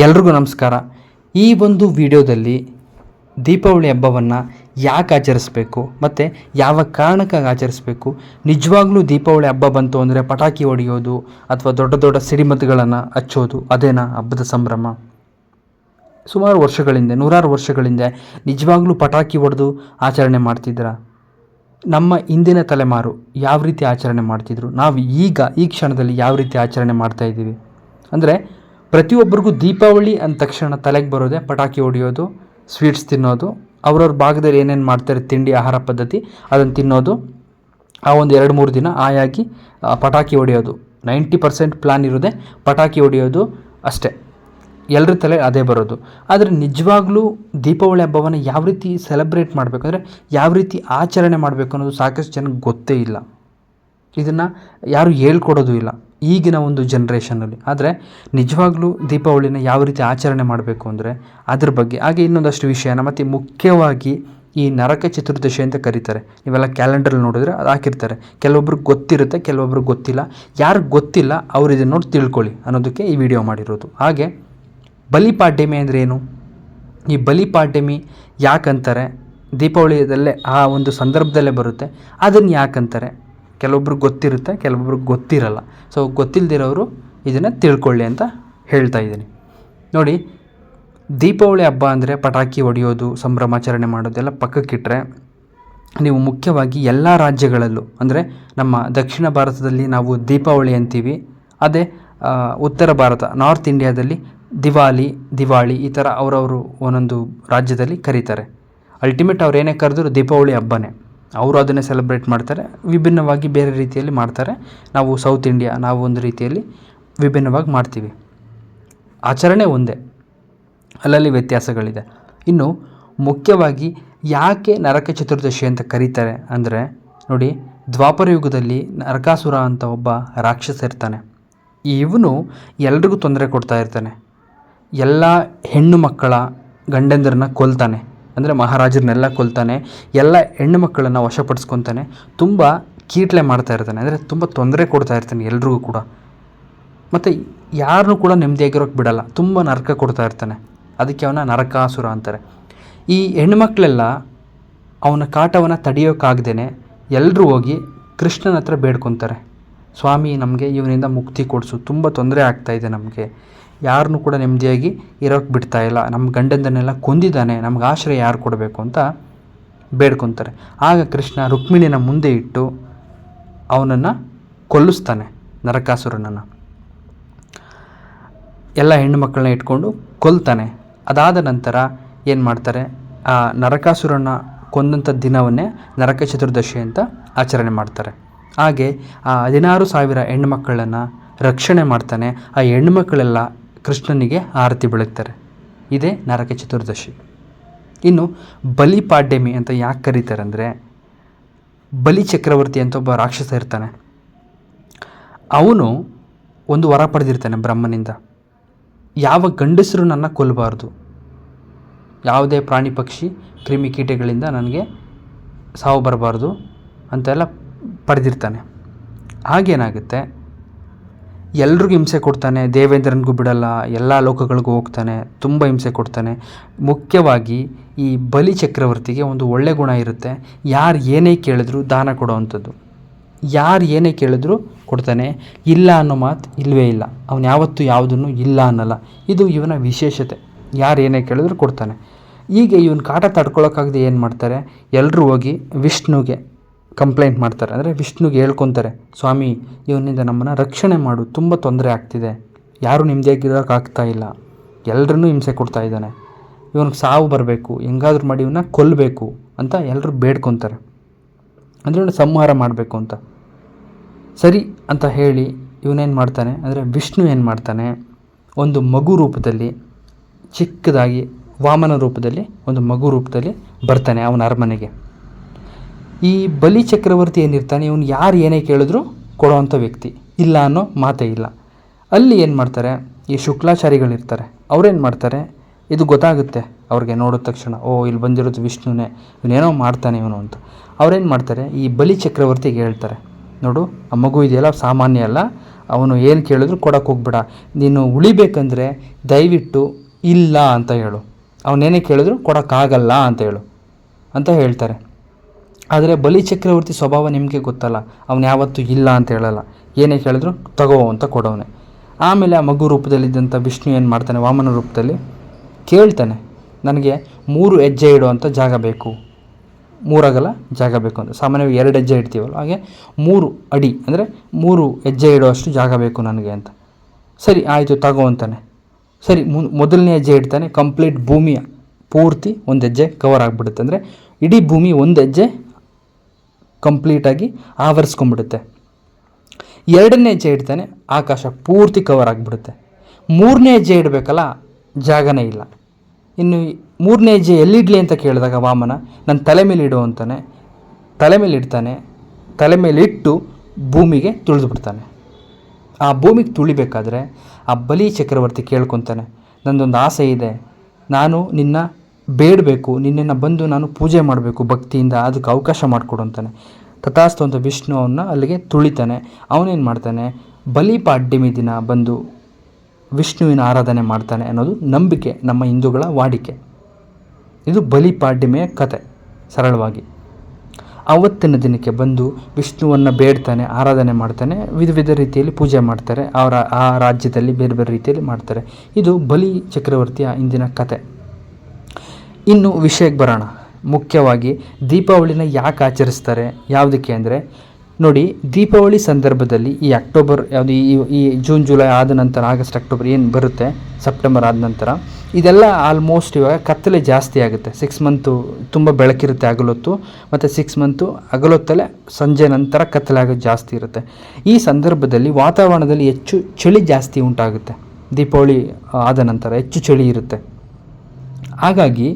ಎಲ್ರಿಗೂ ನಮಸ್ಕಾರ. ಈ ಒಂದು ವಿಡಿಯೋದಲ್ಲಿ ದೀಪಾವಳಿ ಹಬ್ಬವನ್ನು ಯಾಕೆ ಆಚರಿಸ್ಬೇಕು ಮತ್ತು ಯಾವ ಕಾರಣಕ್ಕಾಗಿ ಆಚರಿಸ್ಬೇಕು? ನಿಜವಾಗ್ಲೂ ದೀಪಾವಳಿ ಹಬ್ಬ ಬಂತು ಅಂದರೆ ಪಟಾಕಿ ಹೊಡೆಯೋದು ಅಥವಾ ದೊಡ್ಡ ದೊಡ್ಡ ಸಿಡಿಮದ್ದುಗಳನ್ನು ಹಚ್ಚೋದು ಅದೇನಾ ಹಬ್ಬದ ಸಂಭ್ರಮ? ಸುಮಾರು ವರ್ಷಗಳಿಂದ, ನೂರಾರು ವರ್ಷಗಳಿಂದ ನಿಜವಾಗ್ಲೂ ಪಟಾಕಿ ಹೊಡೆದು ಆಚರಣೆ ಮಾಡ್ತಿದ್ರ ನಮ್ಮ ಹಿಂದಿನ ತಲೆಮಾರು ಯಾವ ರೀತಿ ಆಚರಣೆ ಮಾಡ್ತಿದ್ರು? ನಾವು ಈಗ, ಈ ಕ್ಷಣದಲ್ಲಿ ಯಾವ ರೀತಿ ಆಚರಣೆ ಮಾಡ್ತಾಯಿದ್ದೀವಿ ಅಂದರೆ ಪ್ರತಿಯೊಬ್ಬರಿಗೂ ದೀಪಾವಳಿ ಅಂದ ತಕ್ಷಣ ತಲೆಗೆ ಬರೋದೆ ಪಟಾಕಿ ಹೊಡೆಯೋದು ಸ್ವೀಟ್ಸ್ ತಿನ್ನೋದು, ಅವ್ರವ್ರ ಭಾಗದಲ್ಲಿ ಏನೇನು ಮಾಡ್ತಾರೆ, ತಿಂಡಿ, ಆಹಾರ ಪದ್ಧತಿ ಅದನ್ನು ತಿನ್ನೋದು, ಆ ಒಂದು ಎರಡು ಮೂರು ದಿನ ಆಯಾಗಿ ಪಟಾಕಿ ಹೊಡೆಯೋದು. ನೈಂಟಿ ಪರ್ಸೆಂಟ್ ಪ್ಲ್ಯಾನ್ ಇರೋದೇ ಪಟಾಕಿ ಹೊಡೆಯೋದು ಅಷ್ಟೇ. ಎಲ್ಲರ ತಲೆ ಅದೇ ಬರೋದು. ಆದರೆ ನಿಜವಾಗ್ಲೂ ದೀಪಾವಳಿ ಹಬ್ಬವನ್ನು ಯಾವ ರೀತಿ ಸೆಲೆಬ್ರೇಟ್ ಮಾಡಬೇಕು ಅಂದರೆ ಯಾವ ರೀತಿ ಆಚರಣೆ ಮಾಡಬೇಕು ಅನ್ನೋದು ಸಾಕಷ್ಟು ಜನಕ್ಕೆ ಗೊತ್ತೇ ಇಲ್ಲ. ಇದನ್ನು ಯಾರು ಹೇಳ್ಕೊಡೋದು ಇಲ್ಲ. ಈಗಿನ ಒಂದು ಜನ್ರೇಷನಲ್ಲಿ ಆದರೆ ನಿಜವಾಗ್ಲೂ ದೀಪಾವಳಿನ ಯಾವ ರೀತಿ ಆಚರಣೆ ಮಾಡಬೇಕು ಅಂದರೆ ಅದ್ರ ಬಗ್ಗೆ. ಹಾಗೆ ಇನ್ನೊಂದಷ್ಟು ವಿಷಯನ ಮತ್ತು ಮುಖ್ಯವಾಗಿ ಈ ನರಕ ಚತುರ್ದಶಿ ಅಂತ ಕರೀತಾರೆ. ನೀವೆಲ್ಲ ಕ್ಯಾಲೆಂಡರ್ ನೋಡಿದ್ರೆ ಅದು ಹಾಕಿರ್ತಾರೆ. ಕೆಲವೊಬ್ರಿಗೆ ಗೊತ್ತಿರುತ್ತೆ, ಕೆಲವೊಬ್ರಿಗೆ ಗೊತ್ತಿಲ್ಲ. ಯಾರಿಗೆ ಗೊತ್ತಿಲ್ಲ ಅವ್ರು ಇದನ್ನು ನೋಡಿ ತಿಳ್ಕೊಳ್ಳಿ ಅನ್ನೋದಕ್ಕೆ ಈ ವಿಡಿಯೋ ಮಾಡಿರೋದು. ಹಾಗೆ ಬಲಿಪಾಡ್ಯಮಿ ಅಂದರೆ ಏನು? ಈ ಬಲಿಪಾಡ್ಯಮಿ ಯಾಕಂತಾರೆ? ದೀಪಾವಳಿಯದಲ್ಲೇ ಆ ಒಂದು ಸಂದರ್ಭದಲ್ಲೇ ಬರುತ್ತೆ. ಅದನ್ನು ಯಾಕಂತಾರೆ? ಕೆಲವೊಬ್ರಿಗೆ ಗೊತ್ತಿರುತ್ತೆ, ಕೆಲವೊಬ್ರಿಗೆ ಗೊತ್ತಿರಲ್ಲ. ಸೊ ಗೊತ್ತಿಲ್ಲದಿರೋರು ಇದನ್ನು ತಿಳ್ಕೊಳ್ಳಿ ಅಂತ ಹೇಳ್ತಾ ಇದ್ದೀನಿ. ನೋಡಿ, ದೀಪಾವಳಿ ಹಬ್ಬ ಅಂದರೆ ಪಟಾಕಿ ಹೊಡೆಯೋದು, ಸಂಭ್ರಮಾಚರಣೆ ಮಾಡೋದೆಲ್ಲ ಪಕ್ಕಕ್ಕಿಟ್ಟರೆ ನೀವು ಮುಖ್ಯವಾಗಿ ಎಲ್ಲ ರಾಜ್ಯಗಳಲ್ಲೂ, ಅಂದರೆ ನಮ್ಮ ದಕ್ಷಿಣ ಭಾರತದಲ್ಲಿ ನಾವು ದೀಪಾವಳಿ ಅಂತೀವಿ, ಅದೇ ಉತ್ತರ ಭಾರತ, ನಾರ್ತ್ ಇಂಡಿಯಾದಲ್ಲಿ ದಿವಾಲಿ, ದಿವಾಳಿ ಈ ಥರ ಅವರವರು ಒಂದೊಂದು ರಾಜ್ಯದಲ್ಲಿ ಕರೀತಾರೆ. ಅಲ್ಟಿಮೇಟ್ ಅವ್ರು ಏನೇ ಕರೆದ್ರು ದೀಪಾವಳಿ ಹಬ್ಬನೇ. ಅವರು ಅದನ್ನೇ ಸೆಲೆಬ್ರೇಟ್ ಮಾಡ್ತಾರೆ, ವಿಭಿನ್ನವಾಗಿ ಬೇರೆ ರೀತಿಯಲ್ಲಿ ಮಾಡ್ತಾರೆ. ನಾವು ಸೌತ್ ಇಂಡಿಯಾ ನಾವು ಒಂದು ರೀತಿಯಲ್ಲಿ ವಿಭಿನ್ನವಾಗಿ ಮಾಡ್ತೀವಿ. ಆಚರಣೆ ಒಂದೇ, ಅಲ್ಲಲ್ಲಿ ವ್ಯತ್ಯಾಸಗಳಿದೆ. ಇನ್ನು ಮುಖ್ಯವಾಗಿ ಯಾಕೆ ನರಕ ಚತುರ್ದಶಿ ಅಂತ ಕರೀತಾರೆ ಅಂದರೆ, ನೋಡಿ, ದ್ವಾಪರ ಯುಗದಲ್ಲಿ ನರಕಾಸುರ ಅಂತ ಒಬ್ಬ ರಾಕ್ಷಸ ಇರ್ತಾನೆ. ಇವನು ಎಲ್ರಿಗೂ ತೊಂದರೆ ಕೊಡ್ತಾ ಇರ್ತಾನೆ. ಎಲ್ಲ ಹೆಣ್ಣು ಮಕ್ಕಳ ಗಂಡಂದ್ರನ್ನ ಕೊಲ್ತಾನೆ. ಅಂದರೆ ಮಹಾರಾಜರನ್ನೆಲ್ಲ ಕೊಲ್ತಾನೆ, ಎಲ್ಲ ಹೆಣ್ಣು ಮಕ್ಕಳನ್ನು ವಶಪಡಿಸ್ಕೊತಾನೆ, ತುಂಬ ಕೀಟ್ಲೆ ಮಾಡ್ತಾ ಇರ್ತಾನೆ. ಅಂದರೆ ತುಂಬ ತೊಂದರೆ ಕೊಡ್ತಾ ಇರ್ತಾನೆ ಎಲ್ರಿಗೂ ಕೂಡ. ಮತ್ತು ಯಾರನ್ನೂ ಕೂಡ ನೆಮ್ಮದಿಯಾಗಿರೋಕ್ಕೆ ಬಿಡಲ್ಲ, ತುಂಬ ನರಕ ಕೊಡ್ತಾ ಇರ್ತಾನೆ. ಅದಕ್ಕೆ ಅವನ ನರಕಾಸುರ ಅಂತಾರೆ. ಈ ಹೆಣ್ಮಕ್ಳೆಲ್ಲ ಅವನ ಕಾಟವನ್ನು ತಡೆಯೋಕ್ಕಾಗ್ದೇ ಎಲ್ಲರೂ ಹೋಗಿ ಕೃಷ್ಣನ ಹತ್ರ ಬೇಡ್ಕೊತಾರೆ. ಸ್ವಾಮಿ, ನಮಗೆ ಇವನಿಂದ ಮುಕ್ತಿ ಕೊಡಿಸು, ತುಂಬ ತೊಂದರೆ ಇದೆ ನಮಗೆ. ಯಾರನ್ನೂ ಕೂಡ ನೆಮ್ಮದಿಯಾಗಿ ಇರೋಕ್ಕೆ ಬಿಡ್ತಾ ಇಲ್ಲ. ನಮ್ಮ ಗಂಡಂದನ್ನೆಲ್ಲ ಕೊಂದಿದ್ದಾನೆ. ನಮ್ಗೆ ಆಶ್ರಯ ಯಾರು ಕೊಡಬೇಕು ಅಂತ ಬೇಡ್ಕೊತಾರೆ. ಆಗ ಕೃಷ್ಣ ರುಕ್ಮಿಣಿನ ಮುಂದೆ ಇಟ್ಟು ಅವನನ್ನು ಕೊಲ್ಲಿಸ್ತಾನೆ, ನರಕಾಸುರನನ್ನು. ಎಲ್ಲ ಹೆಣ್ಣುಮಕ್ಕಳನ್ನ ಇಟ್ಕೊಂಡು ಕೊಲ್ತಾನೆ. ಅದಾದ ನಂತರ ಏನು ಮಾಡ್ತಾರೆ? ಆ ನರಕಾಸುರನ ಕೊಂದಂಥ ದಿನವನ್ನೇ ನರಕ ಚತುರ್ದಶಿ ಅಂತ ಆಚರಣೆ ಮಾಡ್ತಾರೆ. ಹಾಗೆ ಆ ಹದಿನಾರು ಸಾವಿರ ಹೆಣ್ಣುಮಕ್ಕಳನ್ನು ರಕ್ಷಣೆ ಮಾಡ್ತಾನೆ. ಆ ಹೆಣ್ಣುಮಕ್ಕಳೆಲ್ಲ ಕೃಷ್ಣನಿಗೆ ಆರತಿ ಬೆಳಗ್ತಾರೆ ಇದೇ ನರಕ ಚತುರ್ದಶಿ. ಇನ್ನು ಬಲಿಪಾಡ್ಯಮಿ ಅಂತ ಯಾಕೆ ಕರೀತಾರೆ ಅಂದರೆ ಬಲಿ ಚಕ್ರವರ್ತಿ ಅಂತ ಒಬ್ಬ ರಾಕ್ಷಸ ಇರ್ತಾನೆ. ಅವನು ಒಂದು ವರ ಪಡೆದಿರ್ತಾನೆ ಬ್ರಹ್ಮನಿಂದ. ಯಾವ ಗಂಡಸರು ನನ್ನ ಕೊಲ್ಲಬಾರ್ದು. ಯಾವುದೇ ಪ್ರಾಣಿ ಪಕ್ಷಿ ಕ್ರಿಮಿಕೀಟಗಳಿಂದ ನನಗೆ ಸಾವು ಬರಬಾರ್ದು ಅಂತೆಲ್ಲ ಪಡೆದಿರ್ತಾನೆ. ಆಗೇನಾಗುತ್ತೆ ಎಲ್ರಿಗೂ ಹಿಂಸೆ ಕೊಡ್ತಾನೆ, ದೇವೇಂದ್ರನಿಗೂ ಬಿಡಲ್ಲ, ಎಲ್ಲ ಲೋಕಗಳಿಗೂ ಹೋಗ್ತಾನೆ, ತುಂಬ ಹಿಂಸೆ ಕೊಡ್ತಾನೆ. ಮುಖ್ಯವಾಗಿ ಈ ಬಲಿ ಚಕ್ರವರ್ತಿಗೆ ಒಂದು ಒಳ್ಳೆ ಗುಣ ಇರುತ್ತೆ. ಯಾರು ಏನೇ ಕೇಳಿದ್ರು ದಾನ ಕೊಡೋವಂಥದ್ದು ಯಾರು ಏನೇ ಕೇಳಿದ್ರು ಕೊಡ್ತಾನೆ. ಇಲ್ಲ ಅನ್ನೋ ಮಾತು ಇಲ್ಲವೇ ಇಲ್ಲ. ಅವನು ಯಾವತ್ತೂ ಯಾವುದನ್ನು ಇಲ್ಲ ಅನ್ನಲ್ಲ. ಇದು ಇವನ ವಿಶೇಷತೆ. ಯಾರು ಏನೇ ಕೇಳಿದ್ರು ಕೊಡ್ತಾನೆ. ಹೀಗೆ ಇವನು ಕಾಟ ತಡ್ಕೊಳೋಕ್ಕಾಗದೆ ಏನು ಮಾಡ್ತಾರೆ? ಎಲ್ಲರೂ ಹೋಗಿ ವಿಷ್ಣುಗೆ ಕಂಪ್ಲೇಂಟ್ ಮಾಡ್ತಾರೆ. ಅಂದರೆ ವಿಷ್ಣುಗೆ ಹೇಳ್ಕೊತಾರೆ, ಸ್ವಾಮಿ, ಇವನಿಂದ ನಮ್ಮನ್ನು ರಕ್ಷಣೆ ಮಾಡು, ತುಂಬ ತೊಂದರೆ ಆಗ್ತಿದೆ. ಯಾರೂ ನೆಮ್ಮದಿಯಾಗಿರೋಕ್ಕಾಗ್ತಾ ಇಲ್ಲ. ಎಲ್ಲರನ್ನೂ ಹಿಂಸೆ ಕೊಡ್ತಾ ಇದ್ದಾನೆ. ಇವನಿಗೆ ಸಾವು ಬರಬೇಕು, ಹೆಂಗಾದ್ರೂ ಮಾಡಿ ಇವನ್ನ ಕೊಲ್ಲಬೇಕು ಅಂತ ಎಲ್ಲರೂ ಬೇಡ್ಕೊತಾರೆ. ಅಂದರೆ ಇವನು ಸಂಹಾರ ಮಾಡಬೇಕು ಅಂತ. ಸರಿ ಅಂತ ಹೇಳಿ ಇವನೇನು ಮಾಡ್ತಾನೆ, ಅಂದರೆ ವಿಷ್ಣು ಏನು ಮಾಡ್ತಾನೆ, ಒಂದು ಮಗು ರೂಪದಲ್ಲಿ, ಚಿಕ್ಕದಾಗಿ ವಾಮನ ರೂಪದಲ್ಲಿ, ಒಂದು ಮಗು ರೂಪದಲ್ಲಿ ಬರ್ತಾನೆ ಅವನ ಅರಮನೆಗೆ. ಈ ಬಲಿ ಚಕ್ರವರ್ತಿ ಏನಿರ್ತಾನೆ, ಇವನು ಯಾರು ಏನೇ ಕೇಳಿದ್ರು ಕೊಡೋವಂಥ ವ್ಯಕ್ತಿ. ಇಲ್ಲ ಅನ್ನೋ ಮಾತೇ ಇಲ್ಲ. ಅಲ್ಲಿ ಏನು ಮಾಡ್ತಾರೆ, ಈ ಶುಕ್ಲಾಚಾರಿಗಳಿರ್ತಾರೆ, ಅವ್ರೇನು ಮಾಡ್ತಾರೆ, ಇದು ಗೊತ್ತಾಗುತ್ತೆ ಅವ್ರಿಗೆ ನೋಡಿದ ತಕ್ಷಣ, ಓ, ಇಲ್ಲಿ ಬಂದಿರೋದು ವಿಷ್ಣುನೇ ಇವನೇನೋ ಮಾಡ್ತಾನೆ ಇವನು ಅಂತ. ಅವ್ರೇನು ಮಾಡ್ತಾರೆ, ಈ ಬಲಿ ಚಕ್ರವರ್ತಿಗೆ ಹೇಳ್ತಾರೆ, ನೋಡು, ಆ ಮಗು ಇದೆಯಲ್ಲ ಸಾಮಾನ್ಯ ಅಲ್ಲ, ಅವನು ಏನು ಕೇಳಿದ್ರು ಕೊಡೋಕೆ ಹೋಗ್ಬೇಡ. ನೀನು ಉಳಿಬೇಕಂದ್ರೆ ದಯವಿಟ್ಟು ಇಲ್ಲ ಅಂತ ಹೇಳು. ಅವನೇನೇ ಕೇಳಿದ್ರು ಕೊಡೋಕ್ಕಾಗಲ್ಲ ಅಂತ ಹೇಳು. ಅಂತ ಹೇಳ್ತಾರೆ. ಆದರೆ ಬಲಿ ಚಕ್ರವರ್ತಿ ಸ್ವಭಾವ ನಿಮಗೆ ಗೊತ್ತಲ್ಲ, ಅವನು ಯಾವತ್ತೂ ಇಲ್ಲ ಅಂತ ಹೇಳಲ್ಲ. ಏನೇ ಕೇಳಿದ್ರು ತಗೋ ಅಂತ ಕೊಡೋನೆ ಆಮೇಲೆ ಆ ಮಗು ರೂಪದಲ್ಲಿದ್ದಂಥ ವಿಷ್ಣು ಏನು ಮಾಡ್ತಾನೆ, ವಾಮನ ರೂಪದಲ್ಲಿ? ಕೇಳ್ತಾನೆ, ನನಗೆ ಮೂರು ಹೆಜ್ಜೆ ಇಡುವಂಥ ಜಾಗ ಬೇಕು. ಮೂರಾಗಲ್ಲ, ಜಾಗ ಬೇಕು ಅಂತ. ಸಾಮಾನ್ಯವಾಗಿ ಎರಡು ಹೆಜ್ಜೆ ಇಡ್ತೀವಲ್ಲ, ಹಾಗೆ ಮೂರು ಅಡಿ, ಅಂದರೆ ಮೂರು ಹೆಜ್ಜೆ ಇಡುವಷ್ಟು ಜಾಗ ಬೇಕು ನನಗೆ ಅಂತ. ಸರಿ, ಆಯಿತು, ತಗೋ ಅಂತಾನೆ. ಸರಿ ಮೊದಲನೇ ಹೆಜ್ಜೆ ಇಡ್ತಾನೆ, ಕಂಪ್ಲೀಟ್ ಭೂಮಿಯ ಪೂರ್ತಿ ಒಂದು ಹೆಜ್ಜೆ ಕವರ್ ಆಗಿಬಿಡುತ್ತೆ. ಅಂದರೆ ಇಡೀ ಭೂಮಿ ಒಂದು ಹೆಜ್ಜೆ ಕಂಪ್ಲೀಟಾಗಿ ಆವರಿಸ್ಕೊಂಡ್ಬಿಡುತ್ತೆ. ಎರಡನೇ ಹೆಜ್ಜೆ ಇಡ್ತಾನೆ, ಆಕಾಶ ಪೂರ್ತಿ ಕವರ್ ಆಗಿಬಿಡುತ್ತೆ. ಮೂರನೇ ಹೆಜ್ಜೆ ಇಡಬೇಕಲ್ಲ, ಜಾಗನೇ ಇಲ್ಲ. ಇನ್ನು ಮೂರನೇ ಹೆಜ್ಜೆ ಎಲ್ಲಿಡಲಿ ಅಂತ ಕೇಳಿದಾಗ ವಾಮನ ನನ್ನ ತಲೆ ಮೇಲೆ ಇಡು ಅಂತಾನೆ. ತಲೆ ಮೇಲೆ ಇಡ್ತಾನೆ. ತಲೆ ಮೇಲೆ ಇಟ್ಟು ಭೂಮಿಗೆ ತುಳಿದು ಬಿಡ್ತಾನೆ ಆ ಭೂಮಿಗೆ ತುಳಿಬೇಕಾದ್ರೆ ಆ ಬಲಿ ಚಕ್ರವರ್ತಿ ಕೇಳ್ಕೊತಾನೆ, ನಂದೊಂದು ಆಸೆ ಇದೆ. ನಾನು ನಿನ್ನ ಬೇಡಬೇಕು, ನಿನ್ನನ್ನು ಬಂದು ನಾನು ಪೂಜೆ ಮಾಡಬೇಕು ಭಕ್ತಿಯಿಂದ, ಅದಕ್ಕೆ ಅವಕಾಶ ಮಾಡಿಕೊಡು ಅಂತಾನೆ. ತಥಾಸ್ತು ಅಂತ ವಿಷ್ಣು ಅವನ್ನ ಅಲ್ಲಿಗೆ ತುಳಿತಾನೆ. ಅವನೇನು ಮಾಡ್ತಾನೆ? ಬಲಿಪಾಡ್ಯಮಿ ದಿನ ಬಂದು ವಿಷ್ಣುವಿನ ಆರಾಧನೆ ಮಾಡ್ತಾನೆ ಅನ್ನೋದು ನಂಬಿಕೆ, ನಮ್ಮ ಹಿಂದೂಗಳ ವಾಡಿಕೆ. ಇದು ಬಲಿಪಾಡ್ಯಮಿಯ ಕತೆ, ಸರಳವಾಗಿ. ಆವತ್ತಿನ ದಿನಕ್ಕೆ ಬಂದು ವಿಷ್ಣುವನ್ನು ಬೇಡ್ತಾನೆ, ಆರಾಧನೆ ಮಾಡ್ತಾನೆ, ವಿಧ ವಿಧ ರೀತಿಯಲ್ಲಿ ಪೂಜೆ ಮಾಡ್ತಾರೆ, ಅವರ ಆ ರಾಜ್ಯದಲ್ಲಿ ಬೇರೆ ಬೇರೆ ರೀತಿಯಲ್ಲಿ ಮಾಡ್ತಾರೆ. ಇದು ಬಲಿ ಚಕ್ರವರ್ತಿಯ ಇಂದಿನ ಕತೆ. ಇನ್ನು ವಿಷಯಕ್ಕೆ ಬರೋಣ. ಮುಖ್ಯವಾಗಿ ದೀಪಾವಳಿನ ಯಾಕೆ ಆಚರಿಸ್ತಾರೆ? ಯಾವುದಕ್ಕೆ ಅಂದರೆ, ನೋಡಿ, ದೀಪಾವಳಿ ಸಂದರ್ಭದಲ್ಲಿ ಈ ಅಕ್ಟೋಬರ್, ಯಾವುದು ಈ ಈ ಜೂನ್, ಜುಲೈ ಆದ ನಂತರ, ಆಗಸ್ಟ್, ಅಕ್ಟೋಬರ್ ಏನು ಬರುತ್ತೆ? ಸೆಪ್ಟೆಂಬರ್ ಆದ ನಂತರ. ಇದೆಲ್ಲ ಆಲ್ಮೋಸ್ಟ್ ಇವಾಗ ಕತ್ತಲೆ ಜಾಸ್ತಿ ಆಗುತ್ತೆ. ಸಿಕ್ಸ್ ಮಂತು ತುಂಬ ಬೆಳಕಿರುತ್ತೆ ಹಗಲೊತ್ತು, ಮತ್ತು ಸಿಕ್ಸ್ ಮಂತು ಹಗಲೊತ್ತಲ್ಲೇ ಸಂಜೆ ನಂತರ ಕತ್ತಲೆ ಆಗೋದು ಜಾಸ್ತಿ ಇರುತ್ತೆ. ಈ ಸಂದರ್ಭದಲ್ಲಿ ವಾತಾವರಣದಲ್ಲಿ ಹೆಚ್ಚು ಚಳಿ ಜಾಸ್ತಿ ಉಂಟಾಗುತ್ತೆ. ದೀಪಾವಳಿ ಆದ ನಂತರ ಹೆಚ್ಚು ಚಳಿ ಇರುತ್ತೆ. ಹಾಗಾಗಿ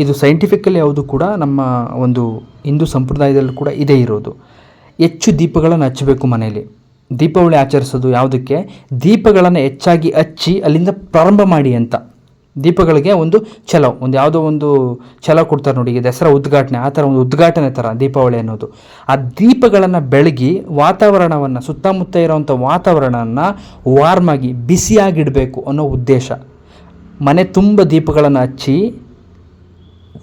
ಇದು ಸೈಂಟಿಫಿಕಲಿ ಯಾವುದು ಕೂಡ ನಮ್ಮ ಒಂದು ಹಿಂದೂ ಸಂಪ್ರದಾಯದಲ್ಲೂ ಕೂಡ ಇದೇ ಇರೋದು. ಹೆಚ್ಚು ದೀಪಗಳನ್ನು ಹಚ್ಚಬೇಕು ಮನೆಯಲ್ಲಿ. ದೀಪಾವಳಿ ಆಚರಿಸೋದು ಯಾವುದಕ್ಕೆ? ದೀಪಗಳನ್ನು ಹೆಚ್ಚಾಗಿ ಹಚ್ಚಿ ಅಲ್ಲಿಂದ ಪ್ರಾರಂಭ ಮಾಡಿ ಅಂತ. ದೀಪಗಳಿಗೆ ಒಂದು ಛಲ, ಒಂದು ಯಾವುದೋ ಒಂದು ಛಲ ಕೊಡ್ತಾರೆ ನೋಡಿ ದಸರಾ ಉದ್ಘಾಟನೆ, ಆ ಥರ ಒಂದು ಉದ್ಘಾಟನೆ ಥರ ದೀಪಾವಳಿ ಅನ್ನೋದು. ಆ ದೀಪಗಳನ್ನು ಬೆಳಗಿ ವಾತಾವರಣವನ್ನು, ಸುತ್ತಮುತ್ತ ಇರೋವಂಥ ವಾತಾವರಣವನ್ನು ವಾರ್ಮಾಗಿ ಬಿಸಿಯಾಗಿಡಬೇಕು ಅನ್ನೋ ಉದ್ದೇಶ. ಮನೆ ತುಂಬ ದೀಪಗಳನ್ನು ಹಚ್ಚಿ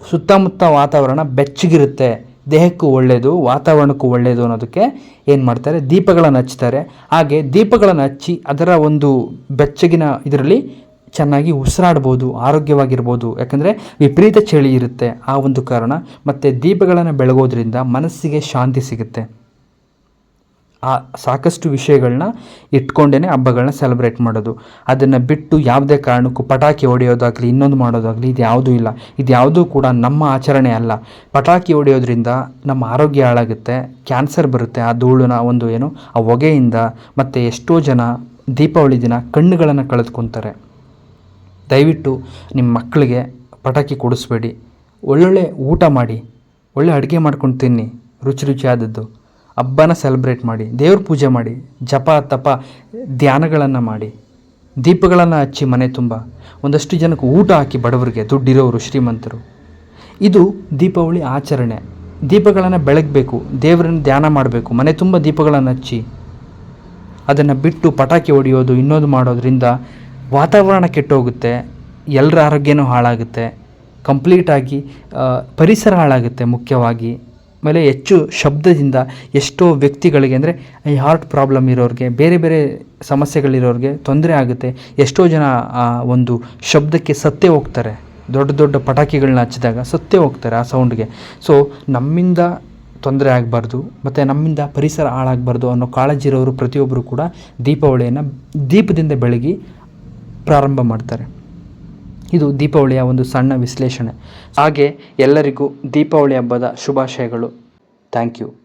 ಸುತ್ತಮುತ್ತ ವಾತಾವರಣ ಬೆಚ್ಚಗಿರುತ್ತೆ. ದೇಹಕ್ಕೂ ಒಳ್ಳೆಯದು ವಾತಾವರಣಕ್ಕೂ ಒಳ್ಳೆಯದು ಅನ್ನೋದಕ್ಕೆ ಏನು ಮಾಡ್ತಾರೆ? ದೀಪಗಳನ್ನು ಹಚ್ತಾರೆ. ಹಾಗೆ ದೀಪಗಳನ್ನು ಹಚ್ಚಿ ಅದರ ಒಂದು ಬೆಚ್ಚಗಿನ ಇದರಲ್ಲಿ ಚೆನ್ನಾಗಿ ಉಸಿರಾಡ್ಬೋದು, ಆರೋಗ್ಯವಾಗಿರ್ಬೋದು. ಯಾಕಂದರೆ ವಿಪರೀತ ಚಳಿ ಇರುತ್ತೆ ಆ ಒಂದು ಕಾರಣ. ಮತ್ತು ದೀಪಗಳನ್ನು ಬೆಳಗೋದ್ರಿಂದ ಮನಸ್ಸಿಗೆ ಶಾಂತಿ ಸಿಗುತ್ತೆ. ಆ ಸಾಕಷ್ಟು ವಿಷಯಗಳನ್ನ ಇಟ್ಕೊಂಡೇ ಹಬ್ಬಗಳನ್ನ ಸೆಲೆಬ್ರೇಟ್ ಮಾಡೋದು. ಅದನ್ನು ಬಿಟ್ಟು ಯಾವುದೇ ಕಾರಣಕ್ಕೂ ಪಟಾಕಿ ಹೊಡೆಯೋದಾಗಲಿ, ಇನ್ನೊಂದು ಮಾಡೋದಾಗಲಿ ಇದು ಯಾವುದೂ ಇಲ್ಲ. ಇದು ಯಾವುದೂ ಕೂಡ ನಮ್ಮ ಆಚರಣೆ ಅಲ್ಲ. ಪಟಾಕಿ ಹೊಡೆಯೋದ್ರಿಂದ ನಮ್ಮ ಆರೋಗ್ಯ ಹಾಳಾಗುತ್ತೆ ಕ್ಯಾನ್ಸರ್ ಬರುತ್ತೆ. ಆ ಧೂಳಿನ ಒಂದು ಏನು, ಆ ಹೊಗೆಯಿಂದ ಮತ್ತು ಎಷ್ಟೋ ಜನ ದೀಪಾವಳಿ ದಿನ ಕಣ್ಣುಗಳನ್ನು ಕಳೆದುಕೊತಾರೆ. ದಯವಿಟ್ಟು ನಿಮ್ಮ ಮಕ್ಕಳಿಗೆ ಪಟಾಕಿ ಕೊಡಿಸ್ಬೇಡಿ. ಒಳ್ಳೊಳ್ಳೆ ಊಟ ಮಾಡಿ, ಒಳ್ಳೆ ಅಡುಗೆ ಮಾಡ್ಕೊಂಡು ತಿನ್ನಿ, ರುಚಿ ರುಚಿಯಾದದ್ದು. ಹಬ್ಬನ ಸೆಲೆಬ್ರೇಟ್ ಮಾಡಿ, ದೇವ್ರ ಪೂಜೆ ಮಾಡಿ, ಜಪ, ತಪ, ಧ್ಯಾನಗಳನ್ನು ಮಾಡಿ, ದೀಪಗಳನ್ನು ಹಚ್ಚಿ ಮನೆ ತುಂಬ. ಒಂದಷ್ಟು ಜನಕ್ಕೆ ಊಟ ಹಾಕಿ ಬಡವರಿಗೆ, ದುಡ್ಡಿರೋರು, ಶ್ರೀಮಂತರು. ಇದು ದೀಪಾವಳಿ ಆಚರಣೆ. ದೀಪಗಳನ್ನು ಬೆಳಗಬೇಕು, ದೇವರನ್ನು ಧ್ಯಾನ ಮಾಡಬೇಕು, ಮನೆ ತುಂಬ ದೀಪಗಳನ್ನು ಹಚ್ಚಿ, ಅದನ್ನು ಬಿಟ್ಟು ಪಟಾಕಿ ಹೊಡೆಯೋದು, ಇನ್ನೊಂದು ಮಾಡೋದ್ರಿಂದ ವಾತಾವರಣ ಕೆಟ್ಟೋಗುತ್ತೆ ಎಲ್ಲರ ಆರೋಗ್ಯನೂ ಹಾಳಾಗುತ್ತೆ ಕಂಪ್ಲೀಟಾಗಿ ಪರಿಸರ ಹಾಳಾಗುತ್ತೆ ಮುಖ್ಯವಾಗಿ. ಆಮೇಲೆ ಹೆಚ್ಚು ಶಬ್ದದಿಂದ ಎಷ್ಟೋ ವ್ಯಕ್ತಿಗಳಿಗೆ, ಅಂದರೆ ಈ ಹಾರ್ಟ್ ಪ್ರಾಬ್ಲಮ್ ಇರೋರಿಗೆ, ಬೇರೆ ಬೇರೆ ಸಮಸ್ಯೆಗಳಿರೋರಿಗೆ ತೊಂದರೆ ಆಗುತ್ತೆ. ಎಷ್ಟೋ ಜನ, ಆ, ಒಂದು ಶಬ್ದಕ್ಕೆ ಸತ್ತೇ ಹೋಗ್ತಾರೆ. ದೊಡ್ಡ ದೊಡ್ಡ ಪಟಾಕಿಗಳನ್ನ ಹಚ್ಚಿದಾಗ ಸತ್ತೇ ಹೋಗ್ತಾರೆ ಆ ಸೌಂಡ್ಗೆ ಸೊ ನಮ್ಮಿಂದ ತೊಂದರೆ ಆಗಬಾರ್ದು, ಮತ್ತು ನಮ್ಮಿಂದ ಪರಿಸರ ಹಾಳಾಗಬಾರ್ದು ಅನ್ನೋ ಕಾಳಜಿ ಇರೋರು ಪ್ರತಿಯೊಬ್ಬರು ಕೂಡ ದೀಪಾವಳಿಯನ್ನು ದೀಪದಿಂದ ಬೆಳಗಿ ಪ್ರಾರಂಭ ಮಾಡ್ತಾರೆ. ಇದು ದೀಪಾವಳಿಯ ಒಂದು ಸಣ್ಣ ವಿಶ್ಲೇಷಣೆ. ಹಾಗೆ ಎಲ್ಲರಿಗೂ ದೀಪಾವಳಿ ಹಬ್ಬದ ಶುಭಾಶಯಗಳು. Thank you.